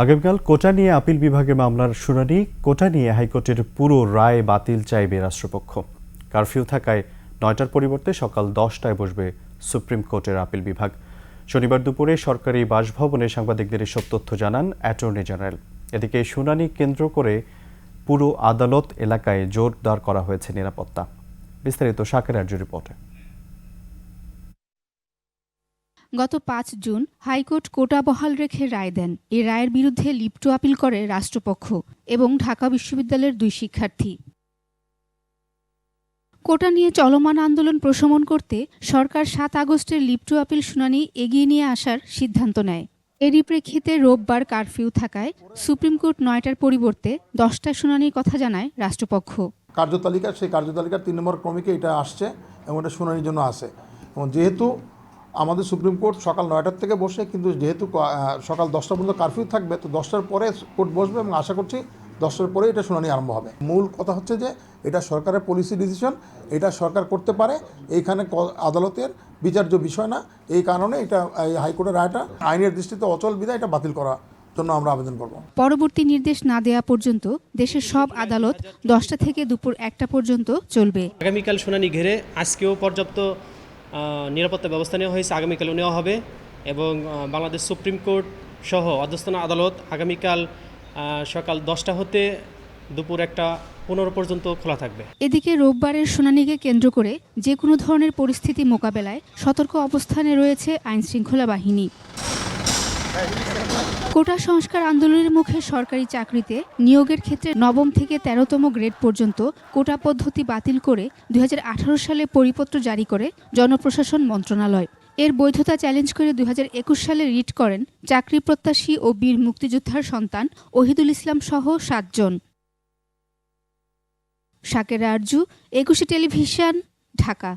আগামীকাল কোটা নিয়ে আপিল বিভাগের মামলার শুনানি, কোটা নিয়ে হাইকোর্টের পুরো রায় বাতিল চাইবে রাষ্ট্রপক্ষ। কারফিউ থাকায় নয়টার পরিবর্তে সকাল দশটায় বসবে সুপ্রিম কোর্টের আপিল বিভাগ। শনিবার দুপুরে সরকারি বাসভবনে সাংবাদিকদের এসব তথ্য জানান অ্যাটর্নি জেনারেল। এদিকে শুনানি কেন্দ্র করে পুরো আদালত এলাকায় জোরদার করা হয়েছে নিরাপত্তা। বিস্তারিত শাকের আর্য রিপোর্টে। গত পাঁচ জুন হাইকোর্ট কোটা বহাল রেখে রায় দেন। এ রায়ের বিরুদ্ধে লিপ্ট আপিল করে রাষ্ট্রপক্ষ এবং ঢাকা বিশ্ববিদ্যালয়ের দুই শিক্ষার্থী। কোটা নিয়ে চলমান আন্দোলন প্রশমন করতে সরকার সাত আগস্টের লিপ্ট আপিল শুনানি এগিয়ে নিয়ে আসার সিদ্ধান্ত নেয়। এরই প্রেক্ষিতে রোববার কারফিউ থাকায় সুপ্রিম কোর্ট নয়টার পরিবর্তে দশটায় শুনানির কথা জানায় রাষ্ট্রপক্ষ। কার্যতালিকা, সেই কার্যতালিকার তিন নম্বর ক্রমিকে এটা আসছে এবং এটা শুনানির জন্য আসে এবং যেহেতু আমাদের সুপ্রিম কোর্ট সকাল নয়টার থেকে বসে কিন্তু যেহেতু সকাল দশটা পর্যন্ত কারফিউ থাকবে তো দশটার পরে কোর্ট বসবে এবং আশা করছি দশটার পরে এটা শুনানি আরম্ভ হবে। মূল কথা হচ্ছে যে এটা সরকারের পলিসি ডিসিশন এটা সরকার করতে পারে এইখানে ক- আদালতের বিচার্য বিষয় না এই কারণে এটা এই হাইকোর্টের রায়টা আইনের দৃষ্টিতে অচল বিধায় এটা বাতিল করার জন্য আমরা আবেদন করব। পরবর্তী নির্দেশ না দেয়া পর্যন্ত দেশের সব আদালত দশটা থেকে দুপুর একটা পর্যন্ত চলবে। আগামীকাল শুনানি ঘিরে আজকেও পর্যাপ্ত নিরাপত্তা ব্যবস্থা নেওয়া হয়েছে, আগামীকালও নেওয়া হবে এবং বাংলাদেশ সুপ্রিম কোর্ট সহ অধস্থান আদালত আগামীকাল সকাল দশটা হতে দুপুর একটা পনেরো পর্যন্ত খোলা থাকবে। এদিকে রোববারের শুনানিকে কেন্দ্র করে যে কোনো ধরনের পরিস্থিতি মোকাবেলায় সতর্ক অবস্থানে রয়েছে আইনশৃঙ্খলা বাহিনী। কোটা সংস্কার আন্দোলনের মুখে সরকারি চাকরিতে নিয়োগের ক্ষেত্রে নবম থেকে তেরোতম গ্রেড পর্যন্ত কোটা পদ্ধতি বাতিল করে দুই হাজার আঠারো সালে পরিপত্র জারি করে জনপ্রশাসন মন্ত্রণালয়। এর বৈধতা চ্যালেঞ্জ করে দুই হাজার একুশ সালে রিট করেন চাকরি প্রত্যাশী ও বীর মুক্তিযোদ্ধার সন্তান ওহিদুল ইসলাম সহ সাতজন। শাকের আরজু, একুশে টেলিভিশন, ঢাকা।